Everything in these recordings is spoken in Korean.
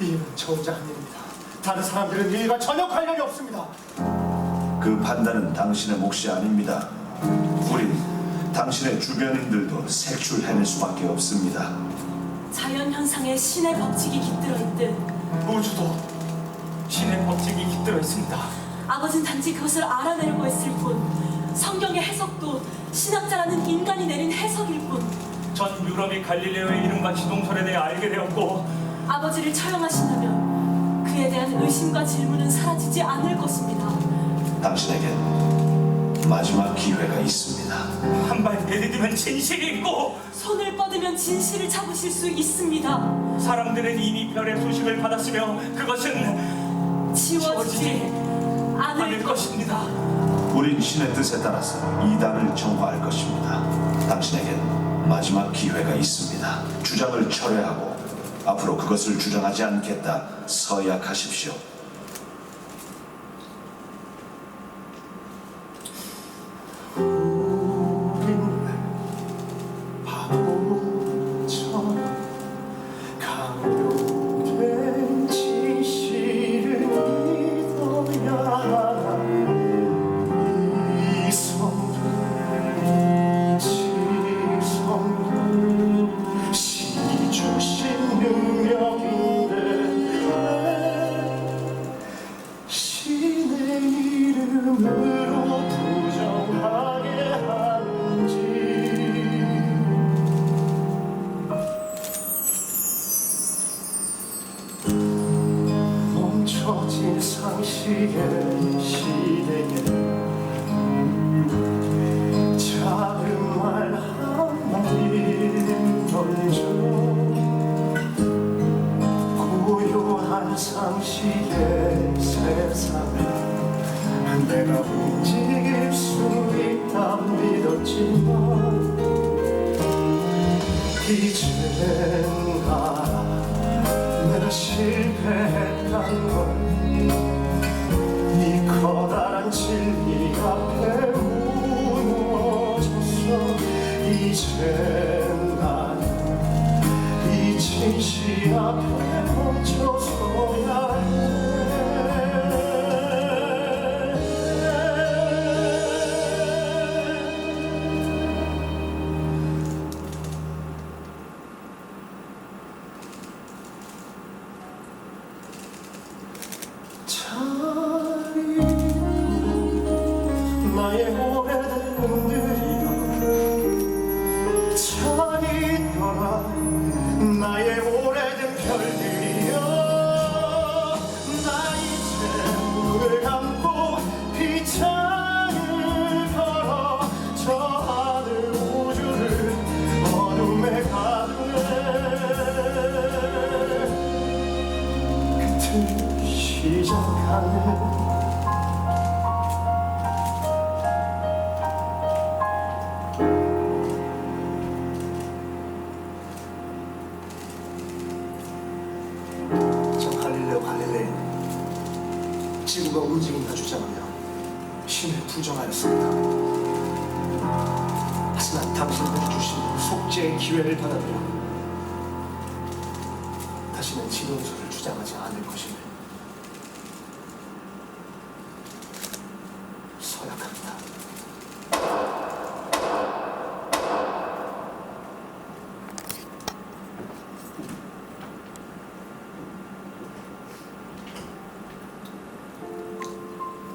이 일은 저 혼자 한 일입니다. 다른 사람들은 이 일과 전혀 관련이 없습니다. 그 판단은 당신의 몫이 아닙니다. 우린 당신의 주변인들도 색출해낼 수밖에 없습니다. 자연 현상에 신의 법칙이 깃들어 있듯 우주도 신의 법칙이 깃들어 있습니다. 아버진 단지 그것을 알아내려고 했을 뿐 성경의 해석도 신학자라는 인간이 내린 해석일 뿐 전 유럽이 갈릴레오의 이름과 지동설에 대해 알게 되었고 아버지를 처형하신다면 그에 대한 의심과 질문은 사라지지 않을 것입니다. 당신에겐 마지막 기회가 있습니다. 한 발 내디디면 진실이 있고 손을 뻗으면 진실을 잡으실 수 있습니다. 사람들은 이미 별의 소식을 받았으며 그것은 지워지지 않을 않을 것입니다. 것입니다. 우린 신의 뜻에 따라서 이단을 정화할 것입니다. 당신에겐 마지막 기회가 있습니다. 주장을 철회하고 앞으로 그것을 주장하지 않겠다 서약하십시오. 상식의 시대에 작은 말 한마디 던져 고요한 상식의 세상을 내가 움직일 수 있다 믿었지만 이젠 알아 내가 실패했단 걸이 커다란 진리 앞에 무너졌어. 이젠 난이 진실 앞에 잘 있더라 나의 오래된 별들이여. 나 이제 눈을 감고 빛창을 걸어 저 하늘 우주를 어둠에 가두네. 끝을 시작하는 갈릴레오 갈릴레이 지구가 움직인다 주장하며 신을 부정하였습니다. 하지만 당신들이 주신 속죄의 기회를 받아들여 다시는 지론설을 주장하지 않을 것임을 서약합니다.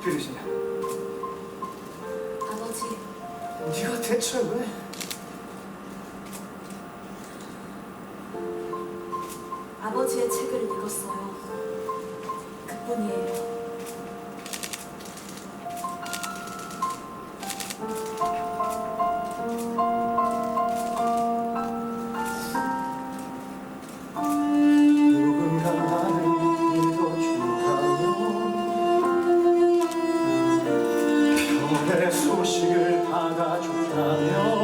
들으시냐? 아버지, 네가 대체 왜? 아버지의 책을 읽었어요. 그뿐이에요. 소식을 받아줬다면